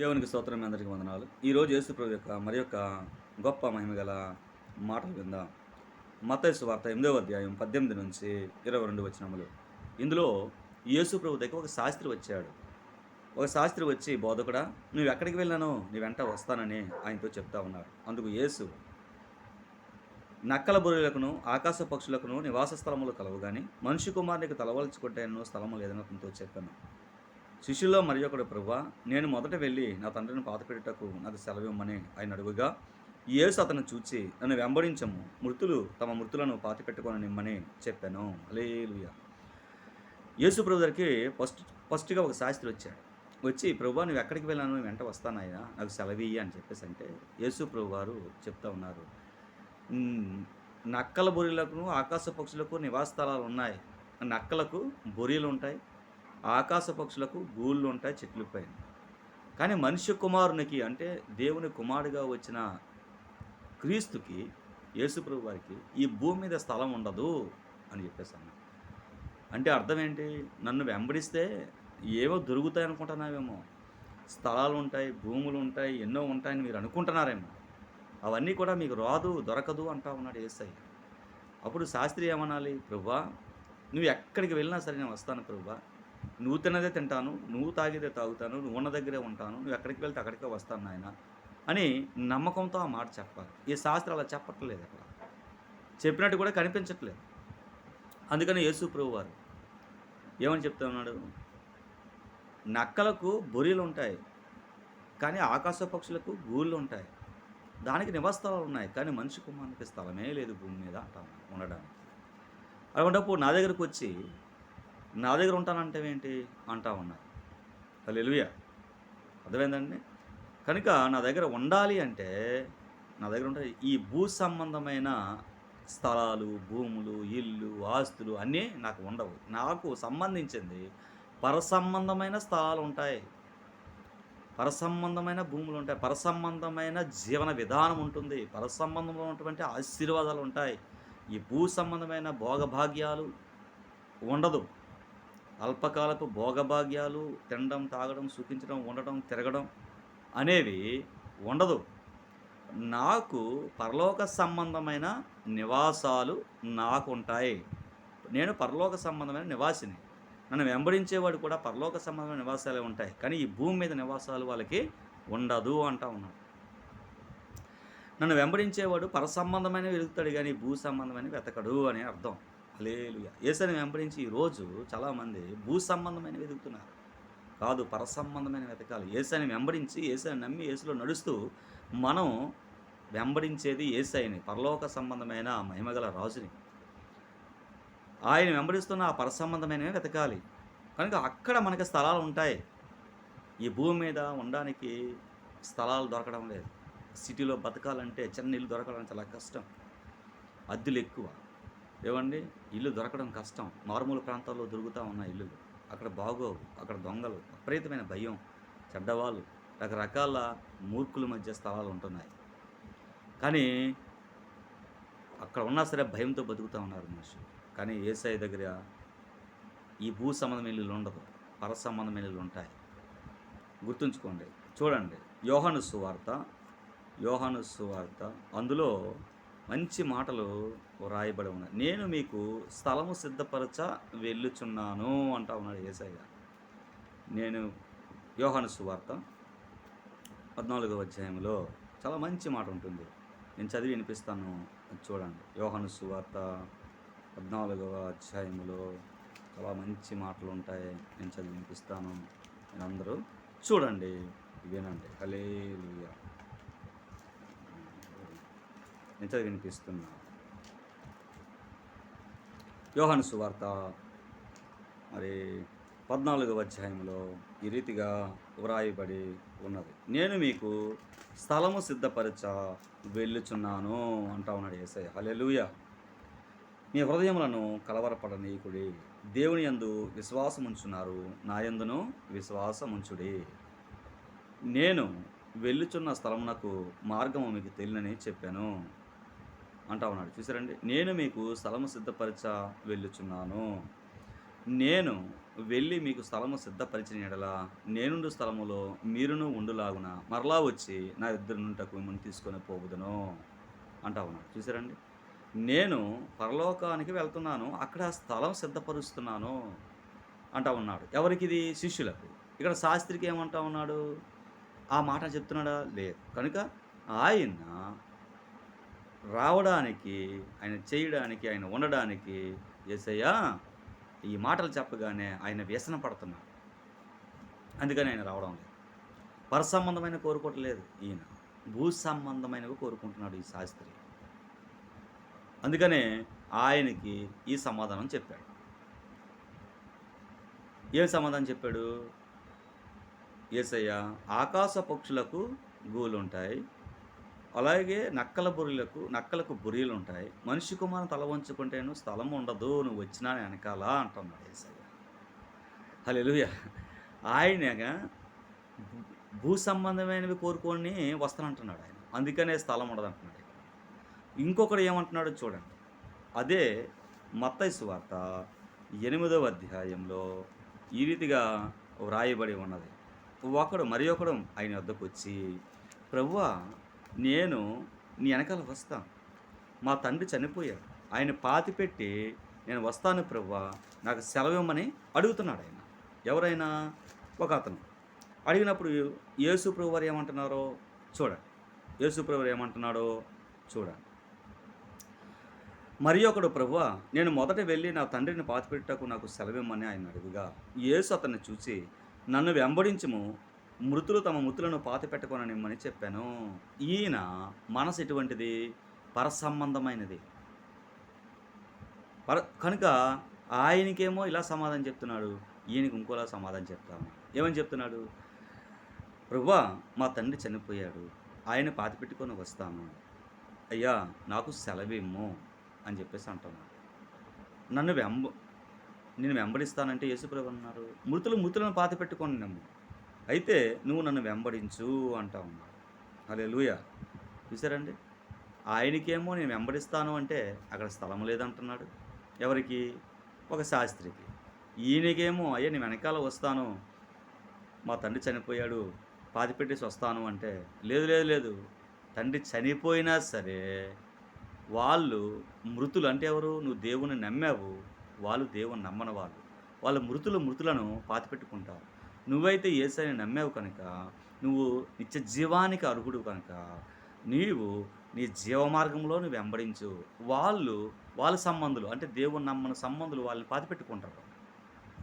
దేవునికి స్తోత్రం అందరికీ వందనాలు. ఈరోజు యేసుప్రభు యొక్క మరి యొక్క గొప్ప మహిమ గల మాటలు విందాం. మతైసు వార్త ఎనిమిదవ అధ్యాయం పద్దెనిమిది నుంచి ఇరవై రెండు వచనములు. ఇందులో యేసు ప్రభు దగ్గర ఒక శాస్త్రి వచ్చాడు. ఒక శాస్త్రి వచ్చి బోధకుడా నువ్వు ఎక్కడికి వెళ్ళానో? నీ వెంట వస్తానని ఆయనతో చెప్తా ఉన్నాడు. అందుకు యేసు నక్కల బొరులకును ఆకాశ పక్షులకును నివాస స్థలములు కలవు కానీ మనిషి కుమారునికి ఎన్నో స్థలము లేదని అతనితో చెప్పాను శిష్యుల్లో మరి ఒకడు ప్రభు నేను మొదట వెళ్ళి నా తండ్రిని పాతపెట్టుటకు నాకు సెలవిమ్మని ఆయన అడుగుగా యేసు అతను చూచి నన్ను వెంబడించము. మృతులు తమ మృతులను పాతిపెట్టుకొని నిమ్మని చెప్పాను. అలేలుయ యేసు ప్రభు దగ్గరికి ఫస్ట్ ఫస్ట్గా ఒక శాస్త్రి వచ్చాడు. వచ్చి ప్రభు నువ్వు ఎక్కడికి వెళ్ళాను వెంట వస్తానయ్యా నాకు సెలవియ్యి అని చెప్పేసి అంటే యేసు ప్రభు వారు చెప్తా ఉన్నారు. నక్కల బొరిలకు ఆకాశ పక్షులకు నివాస స్థలాలు ఉన్నాయి. నక్కలకు బొరియలు ఉంటాయి ఆకాశ పక్షులకు గూళ్ళు ఉంటాయి చెట్లు పైన. కానీ మనిషి కుమారునికి అంటే దేవుని కుమారుడిగా వచ్చిన క్రీస్తుకి యేసుప్రభు వారికి ఈ భూమి మీద స్థలం ఉండదు అని చెప్పేసాను అంటే అర్థం ఏంటి? నన్ను వెంబడిస్తే ఏవో దొరుకుతాయి అనుకుంటున్నావేమో. స్థలాలు ఉంటాయి భూములు ఉంటాయి ఎన్నో ఉంటాయని మీరు అనుకుంటున్నారేమో. అవన్నీ కూడా మీకు రాదు దొరకదు అంటా ఉన్నాడు ఏసై. అప్పుడు శాస్త్రి ఏమనాలి? ప్రభా నువ్వు ఎక్కడికి వెళ్ళినా సరే నేను వస్తాను ప్రభా. నువ్వు తినదే తింటాను నువ్వు తాగేదే తాగుతాను నువ్వు ఉన్న దగ్గరే ఉంటాను నువ్వు ఎక్కడికి వెళ్తే అక్కడికే వస్తాను నాయన అని నమ్మకంతో ఆ మాట చెప్పాలి. ఈ శాస్త్రం అలా చెప్పట్లేదు అక్కడ. చెప్పినట్టు కూడా కనిపించట్లేదు. అందుకని యేసు ప్రభు వారు ఏమని చెప్తా ఉన్నాడు? నక్కలకు బొరీలు ఉంటాయి కానీ ఆకాశ పక్షులకు గూళ్ళు ఉంటాయి. దానికి నివాసస్థలాలు ఉన్నాయి కానీ మనిషి కుమారునికి స్థలమే లేదు భూమి మీద అంటాం ఉన్నాడు ఉండడానికి. అటువంటిప్పుడు నా దగ్గరకు వచ్చి నా దగ్గర ఉంటానంటే ఏంటి? అంటా ఉన్నారు హల్లెలూయా. అర్థమైందండి? కనుక నా దగ్గర ఉండాలి అంటే నా దగ్గర ఉంటే ఈ భూ సంబంధమైన స్థలాలు భూములు ఇల్లు ఆస్తులు అన్నీ నాకు ఉండవు. నాకు సంబంధించింది పరసంబంధమైన స్థలాలు ఉంటాయి. పరసంబంధమైన భూములు ఉంటాయి. పరసంబంధమైన జీవన విధానం ఉంటుంది. పరసంబంధంలో ఉన్నటువంటి ఆశీర్వాదాలు ఉంటాయి. ఈ భూ సంబంధమైన భోగభాగ్యాలు ఉండదు. అల్పకాలపు భోగభాగ్యాలు తినడం తాగడం సుఖించడం ఉండడం తిరగడం అనేవి ఉండదు. నాకు పరలోక సంబంధమైన నివాసాలు నాకు ఉంటాయి నేను పరలోక సంబంధమైన నివాసిని. నన్ను వెంబడించేవాడు కూడా పరలోక సంబంధమైన నివాసాలే ఉంటాయి. కానీ ఈ భూమి మీద నివాసాలు వాళ్ళకి ఉండదు అంటా ఉన్నాడు. నన్ను వెంబడించేవాడు పర సంబంధమైన వెలుగుతాడు కానీ భూ సంబంధమైన వెతకడు అని అర్థం. లేలు ఏసని వెంబడించి ఈరోజు చాలామంది భూ సంబంధమైన వెతుకుతున్నారు. కాదు పరసంబంధమైన వెతకాలి. ఏసని వెంబడించి ఏసని నమ్మి ఏసులో నడుస్తూ మనం వెంబడించేది ఏసైని పరలోక సంబంధమైన మహిమగల రాజుని. ఆయన వెంబడిస్తున్న ఆ పరసంబంధమైనవి వెతకాలి. కనుక అక్కడ మనకి స్థలాలు ఉంటాయి. ఈ భూమి మీద ఉండడానికి స్థలాలు దొరకడం లేదు. సిటీలో బతకాలంటే చిన్న ఇల్లు దొరకడం చాలా కష్టం. అద్దెలు ఎక్కువ. ఏమండి ఇల్లు దొరకడం కష్టం. మారుమూల ప్రాంతాల్లో దొరుకుతూ ఉన్న ఇల్లు అక్కడ బాగోవు అక్కడ దొంగలు విపరీతమైన భయం చెడ్డవాళ్ళు రకరకాల మూర్ఖుల మధ్య స్థలాలు ఉంటున్నాయి. కానీ అక్కడ ఉన్నా సరే భయంతో బతుకుతూ ఉన్నారు మనుషులు. కానీ ఏసఐ దగ్గర ఈ భూ సంబంధమైన ఇల్లులు ఉండదు పర సంబంధమైన ఇల్లులు ఉంటాయి. గుర్తుంచుకోండి. చూడండి. యోహాను సువార్త యోహాను సువార్త. అందులో మంచి మాటలు రాయబడి ఉన్నాయి. నేను మీకు స్థలము సిద్ధపరచ వెళ్ళుచున్నాను అంటా ఉన్నాడు ఏసయ్య నేను యోహాను సువార్త పద్నాలుగవ అధ్యాయంలో చాలా మంచి మాట ఉంటుంది. నేను చదివి వినిపిస్తాను. చూడండి. యోహాను సువార్త పద్నాలుగవ అధ్యాయంలో చాలా మంచి మాటలు ఉంటాయి. నేను చదివి వినిపిస్తాను. నేను అందరూ చూడండి. వినండి హల్లెలూయా. ఎంత చదివి వినిపిస్తున్నా సువార్త మరి పద్నాలుగవ అధ్యాయంలో ఈ రీతిగా వ్రాయబడి ఉన్నది. నేను మీకు స్థలము సిద్ధపరచ వెళ్ళుచున్నాను అంటా ఉన్నాడు ఏసై హలెలుయ మీ హృదయములను కలవరపడనీయకుడి. దేవుని యందు విశ్వాసముంచున్నారు. నా యందును విశ్వాసముంచుడి. నేను వెళ్ళుచున్న స్థలమునకు మార్గము మీకు తెలియనని చెప్పాను. అంటా ఉన్నాడు. చూసారండి నేను మీకు స్థలము సిద్ధపరచ వెళ్ళుచున్నాను. నేను వెళ్ళి మీకు స్థలము సిద్ధపరిచిన ఎడలా నేనుండు స్థలములో మీరును ఉండులాగున మరలా వచ్చి నా ఇద్దరు నుంటకు మిమ్మల్ని తీసుకొని పోవుదును అంటా ఉన్నాడు. చూసారండి నేను పరలోకానికి వెళ్తున్నాను అక్కడ స్థలం సిద్ధపరుస్తున్నాను అంటా ఉన్నాడు. ఎవరికి ఇది శిష్యులకు. ఇక్కడ శాస్త్రికి ఏమంటా ఉన్నాడు? ఆ మాట చెప్తున్నాడా? లేదు. కనుక ఆయన రావడానికి ఆయన చేయడానికి ఆయన ఉండడానికి ఏసయ్యా ఈ మాటలు చెప్పగానే ఆయన వ్యసన పడుతున్నాడు. అందుకని ఆయన రావడం లేదు. పర సంబంధమైన కోరుకోవట్లేదు ఈయన. భూ సంబంధమైనవి కోరుకుంటున్నాడు ఈ శాస్త్రి. అందుకనే ఆయనకి ఈ సమాధానం చెప్పాడు. ఏం సమాధానం చెప్పాడు? ఏసయ్య ఆకాశ పక్షులకు గూలుంటాయి అలాగే నక్కల బుర్రెలకు నక్కలకు బురీలు ఉంటాయి మనిషి కుమారం తల వంచుకుంటేను స్థలం ఉండదు నువ్వు వచ్చినా వెనకాల అంటున్నాడు ఏసయ్య. హల్లెలూయ. ఆయన భూ- భూ సంబంధమైనవి కోరుకొని వస్తానంటున్నాడు ఆయన. అందుకనే స్థలం ఉండదు అంటున్నాడు ఇంకొకడు ఏమంటున్నాడో చూడండి. అదే మత్తైసు వార్త ఎనిమిదవ అధ్యాయంలో ఈ రీతిగా వ్రాయబడి ఉన్నది. ఒకడు మరి ఒకడు ఆయన వద్దకు వచ్చి ప్రభువా నేను నీ వెనకాల వస్తాను మా తండ్రి చనిపోయాడు. ఆయన పాతి పెట్టి నేను వస్తాను ప్రవ్వా నాకు సెలవిమ్మని అడుగుతున్నాడు ఆయన. ఎవరైనా? ఒక అతను. అడిగినప్పుడు యేసు ప్రభు వారు ఏమంటున్నారో చూడండి. యేసు ప్రభు వారు ఏమంటున్నాడో చూడండి. మరి ఒకడు ప్రభువా నేను మొదట వెళ్ళి నా తండ్రిని పాతిపెట్టకు నాకు సెలవిమ్మని ఆయన అడుగుగా. యేసు అతన్ని చూసి నన్ను వెంబడించము మృతులు తమ మృతులను పాతిపెట్టుకొననిమ్మని చెప్పాను. ఈయన మనసు ఎటువంటిది? పరసంబంధమైనది. పర కనుక ఆయనకేమో ఇలా సమాధానం చెప్తున్నాడు. ఈయనకి ఇంకోలా సమాధానం చెప్తాము. ఏమని చెప్తున్నాడు? ప్రభువా మా తండ్రి చనిపోయాడు. ఆయన పాతిపెట్టుకొని వస్తాను అయ్యా నాకు సెలవిమ్ము అని చెప్పేసి అంటున్నాడు. నన్ను వెంబ నేను వెంబడిస్తానంటే యేసుప్రభు అన్నారు. మృతులు మృతులను పాతి పెట్టుకొని నమ్ము అయితే నువ్వు నన్ను వెంబడించు అంటా ఉన్నాడు. అదే లూయ చూసారండి ఆయనకేమో నేను వెంబడిస్తాను అంటే అక్కడ స్థలం లేదంటున్నాడు. ఎవరికి? ఒక శాస్త్రికి. ఈయనకేమో అయ్యా నేను వెనకాల వస్తాను. మా తండ్రి చనిపోయాడు. పాతి పెట్టేసి వస్తాను అంటే లేదు లేదు లేదు. తండ్రి చనిపోయినా సరే వాళ్ళు మృతులు అంటే ఎవరు? నువ్వు దేవుని నమ్మావు. వాళ్ళు దేవుని నమ్మని వాళ్ళు. వాళ్ళ మృతులు మృతులను పాతిపెట్టుకుంటారు. నువ్వైతే ఏసైని నమ్మావు కనుక నువ్వు నిత్య జీవానికి అర్హుడు కనుక నీవు నీ జీవ మార్గంలో నువ్వు వెంబడించు. వాళ్ళు వాళ్ళ సంబంధులు అంటే దేవుని నమ్మని సంబంధులు వాళ్ళని పాతిపెట్టుకుంటారు.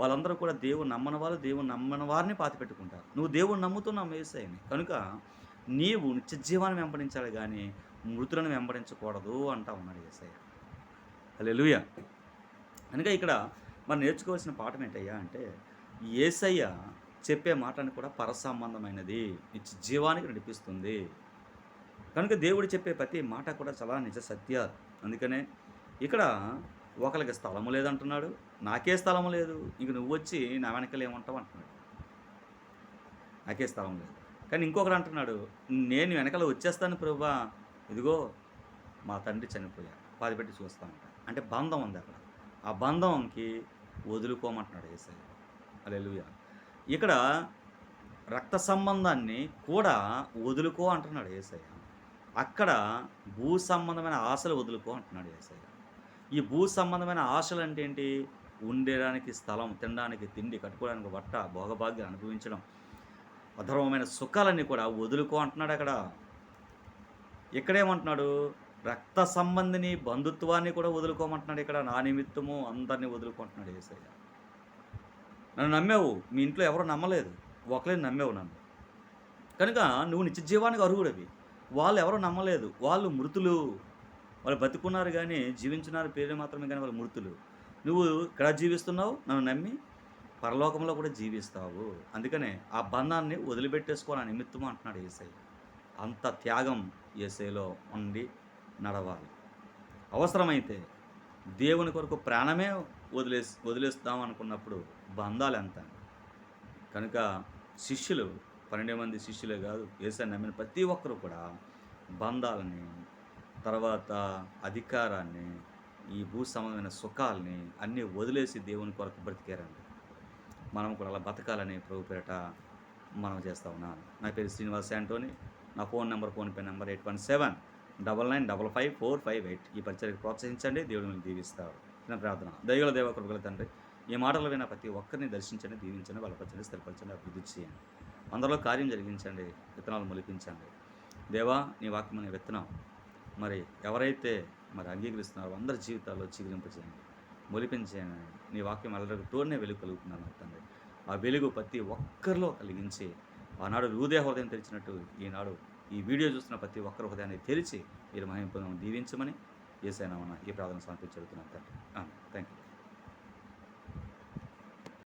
వాళ్ళందరూ కూడా దేవుని నమ్మని వాళ్ళు దేవుని నమ్మని వారిని పాతిపెట్టుకుంటారు. నువ్వు దేవుని నమ్ముతున్నావు ఏసైని. కనుక నీవు నిత్య జీవాన్ని వెంబడించాలి కానీ మృతులను వెంబడించకూడదు అంటా ఉన్నాడు ఏసయ్య. హల్లెలూయా. కనుక ఇక్కడ మనం నేర్చుకోవాల్సిన పాఠం ఏంటయ్యా అంటే ఏసయ్య చెప్పే మాటని కూడా పరసంబంధమైనది. నిత్య జీవానికి నడిపిస్తుంది. కనుక దేవుడు చెప్పే ప్రతి మాట కూడా చాలా నిజ సత్య. అందుకనే ఇక్కడ ఒకరికి స్థలము లేదంటున్నాడు. నాకే స్థలము లేదు. ఇంక నువ్వు వచ్చి నా వెనకలు ఏమంటావు అంటున్నాడు. నాకే స్థలం లేదు. కానీ ఇంకొకడు అంటున్నాడు నేను వెనకాల వచ్చేస్తాను ప్రభా. ఇదిగో మా తండ్రి చనిపోయా. పాది పెట్టి చూస్తామంట. అంటే బంధం ఉంది అక్కడ. ఆ బంధంకి వదులుకోమంటున్నాడు ఏసయ్య. అలెలుయ ఇక్కడ రక్త సంబంధాన్ని కూడా వదులుకో అంటున్నాడు ఏసయ్య. అక్కడ భూ సంబంధమైన ఆశలు వదులుకో అంటున్నాడు ఏసయ్య. ఈ భూ సంబంధమైన ఆశలు అంటే ఏంటి? ఉండడానికి స్థలం తినడానికి తిండి కట్టుకోవడానికి బట్ట భోగభాగ్యం అనుభవించడం అధర్వమైన సుఖాలన్నీ కూడా వదులుకో అంటున్నాడు అక్కడ. ఇక్కడేమంటున్నాడు? రక్త సంబంధిని బంధుత్వాన్ని కూడా వదులుకోమంటున్నాడు ఇక్కడ. నా నిమిత్తము అందరినీ వదులుకుంటున్నాడు ఏసయ్య. నన్ను నమ్మావు. మీ ఇంట్లో ఎవరు నమ్మలేదు. ఒకరే నమ్మావు నన్ను. కనుక నువ్వు నిత్య జీవానికి అర్హుడవి. వాళ్ళు ఎవరు నమ్మలేదు. వాళ్ళు మృతులు. వాళ్ళు బతుకున్నారు కానీ జీవించున్నారు పేరు మాత్రమే కానీ వాళ్ళు మృతులు. నువ్వు ఇక్కడ జీవిస్తున్నావు? నన్ను నమ్మి పరలోకంలో కూడా జీవిస్తావు. అందుకనే ఆ బంధాన్ని వదిలిపెట్టేసుకో నిమిత్తం అంటున్నాడు ఏసై. అంత త్యాగం ఏసైలో ఉండి నడవాలి. అవసరమైతే దేవుని కొరకు ప్రాణమే వదిలేసి వదిలేస్తాం అనుకున్నప్పుడు బంధాలు ఎంత కనుక శిష్యులు పన్నెండు మంది శిష్యులే కాదు ఏసై నమ్మిన ప్రతి ఒక్కరు కూడా బంధాలని తర్వాత అధికారాన్ని ఈ భూ సంబంధమైన సుఖాల్ని అన్నీ వదిలేసి దేవుని కొరకు బ్రతికారండి. మనం కూడా అలా బతకాలని ప్రభు పేరట మనం చేస్తా ఉన్నాను నా పేరు శ్రీనివాస్ యాంటోని. నా phone number PhonePe number eight one seven double nine double five four five eight ఈ పరిచయకు ప్రోత్సహించండి. దేవుడిని దీవిస్తారు చిన్న ప్రార్థన. దైవల దేవ కృపగల తండ్రి ఈ మాటలు విన్న ప్రతి ఒక్కరిని దర్శించండి దీవించండి బలపరచండి స్థిరపరచండి అభివృద్ధి చేయండి. అందరిలో కార్యం జరిగించండి విత్తనాలు మొలిపించండి. దేవా నీ వాక్యం అనే విత్తనం. మరి ఎవరైతే మరి అంగీకరిస్తున్నారో అందరి జీవితాల్లో చిగురింపచేయండి మొలిపించేయండి. నీ వాక్యం అల్లరికి తోడనే వెలుగు కలుగుతున్నాను తండ్రి. ఆ వెలుగు ప్రతి ఒక్కరిలో కలిగించి ఆనాడు హృదయ హృదయం తెరిచినట్టు ఈనాడు ఈ వీడియో చూస్తున్న ప్రతి ఒక్కరి హృదయాన్ని తెరిచి మీరు మహింపు దీవించమని ఏసైనా ఈ ప్రార్థన సమర్పించి జరుగుతున్నాను తండ్రి. Thank you